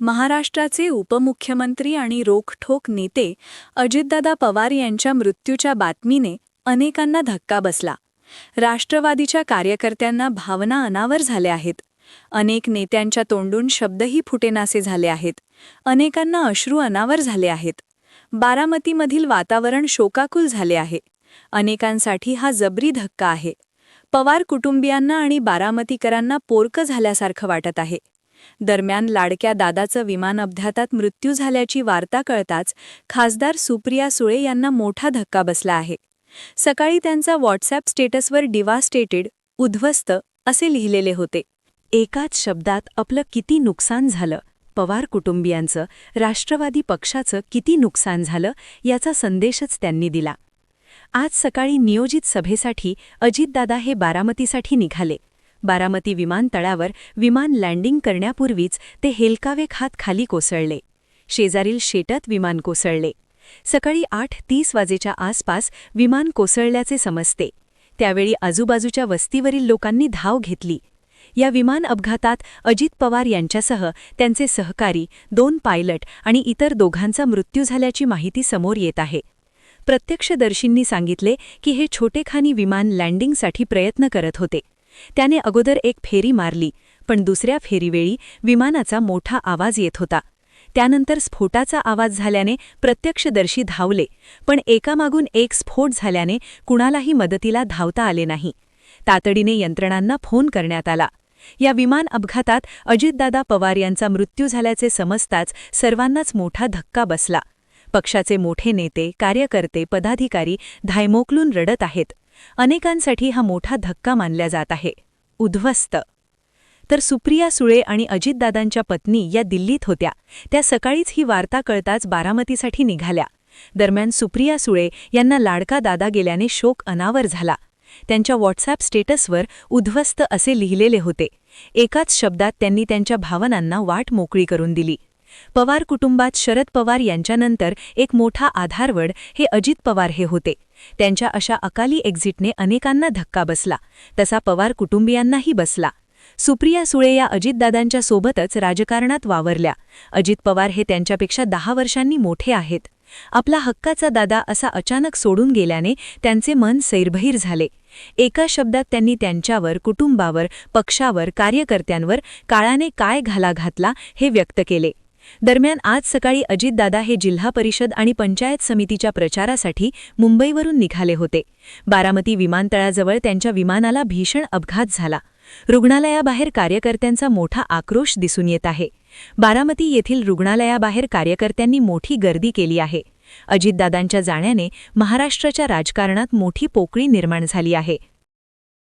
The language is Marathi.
महाराष्ट्राचे उपमुख्यमंत्री आणि रोखठोक नेते अजितदादा पवार यांच्या मृत्यूच्या बातमीने अनेकांना धक्का बसला. राष्ट्रवादीच्या कार्यकर्त्यांना भावना अनावर झाल्या आहेत. अनेक नेत्यांच्या तोंडून शब्दही फुटेनासे झाले आहेत. अनेकांना अश्रू अनावर झाले आहेत. बारामतीमधील वातावरण शोकाकुल झाले आहे. अनेकांसाठी हा जबरी धक्का आहे. पवार कुटुंबियांना आणि बारामतीकरांना पोरकं झाल्यासारखं वाटत आहे. दरम्यान लाडक्या दादाचं विमान अपघातात मृत्यू झाल्याची वार्ता कळताच खासदार सुप्रिया सुळे यांना मोठा धक्का बसला आहे. सकाळी त्यांचा व्हॉट्सॲप स्टेटसवर डिवास्टेटेड उद्ध्वस्त असे लिहिलेले होते. एकाच शब्दात आपलं किती नुकसान झालं पवार कुटुंबियांचं राष्ट्रवादी पक्षाचं किती नुकसान झालं याचा संदेशच त्यांनी दिला. आज सकाळी नियोजित सभेसाठी अजितदादा हे बारामतीसाठी निघाले. बारामती विमानतळावर विमान लँडिंग करण्यापूर्वीच ते हेलकावे खात खाली कोसळले. शेजारील शेटत विमान कोसळले. सकाळी आठ तीस वाजेच्या आसपास विमान कोसळल्याचे समजते. त्यावेळी आजूबाजूच्या वस्तीवरील लोकांनी धाव घेतली. या विमान अपघातात अजित पवार यांच्यासह त्यांचे सहकारी दोन पायलट आणि इतर दोघांचा मृत्यू झाल्याची माहिती समोर येत आहे. प्रत्यक्षदर्शींनी सांगितले की हे छोटेखानी विमान लँडिंगसाठी प्रयत्न करत होते. त्याने अगोदर एक फेरी मारली पण दुसऱ्या फेरीवेळी विमानाचा मोठा आवाज येत होता. त्यानंतर स्फोटाचा आवाज झाल्याने प्रत्यक्षदर्शी धावले पण एकामागून एक स्फोट झाल्याने कुणालाही मदतीला धावता आले नाही. तातडीने यंत्रणांना फोन करण्यात आला. या विमान अपघातात अजितदादा पवार यांचा मृत्यू झाल्याचे समजताच सर्वांनाच मोठा धक्का बसला. पक्षाचे मोठे नेते कार्यकर्ते पदाधिकारी धायमोकलून रडत आहेत. अनेकांसाठी हा मोठा धक्का मानला जात आहे. उद्ध्वस्त. तर सुप्रिया सुळे आणि अजितदादांच्या पत्नी या दिल्लीत होत्या. त्या सकाळीच ही वार्ता कळताच बारामतीसाठी निघाल्या. दरम्यान सुप्रिया सुळे यांना लाडका दादा गेल्याने शोक अनावर झाला. त्यांच्या व्हॉट्सॲप स्टेटसवर उद्ध्वस्त असे लिहिलेले होते. एकाच शब्दात त्यांनी त्यांच्या भावनांना वाट मोकळी करून दिली. पवार कुटुंबात शरद पवार यांच्यानंतर एक मोठा आधारवड हे अजित पवार हे होते. त्यांच्या अशा अकाली एक्झिटने अनेकांना धक्का बसला. तसा पवार कुटुंबियांनाही बसला. सुप्रिया सुळे या अजितदादांच्या सोबतच राजकारणात वावरल्या. अजित पवार हे त्यांच्यापेक्षा दहा वर्षांनी मोठे आहेत. आपला हक्काचा दादा असा अचानक सोडून गेल्याने त्यांचे मन सैरभैर झाले. एका शब्दात त्यांनी त्यांच्यावर कुटुंबावर पक्षावर कार्यकर्त्यांवर काळाने काय घाला घातला हे व्यक्त केले. दरम्यान आज सकाळी अजितदादा हे जिल्हा परिषद आणि पंचायत समितीच्या प्रचारासाठी मुंबईवरून निघाले होते. बारामती विमानतळाजवळ त्यांच्या विमानाला भीषण अपघात झाला. रुग्णालयाबाहेर कार्यकर्त्यांचा मोठा आक्रोश दिसून येत आहे. बारामती येथील रुग्णालयाबाहेर कार्यकर्त्यांनी मोठी गर्दी केली आहे. अजितदादांच्या जाण्याने महाराष्ट्राच्या राजकारणात मोठी पोकळी निर्माण झाली आहे.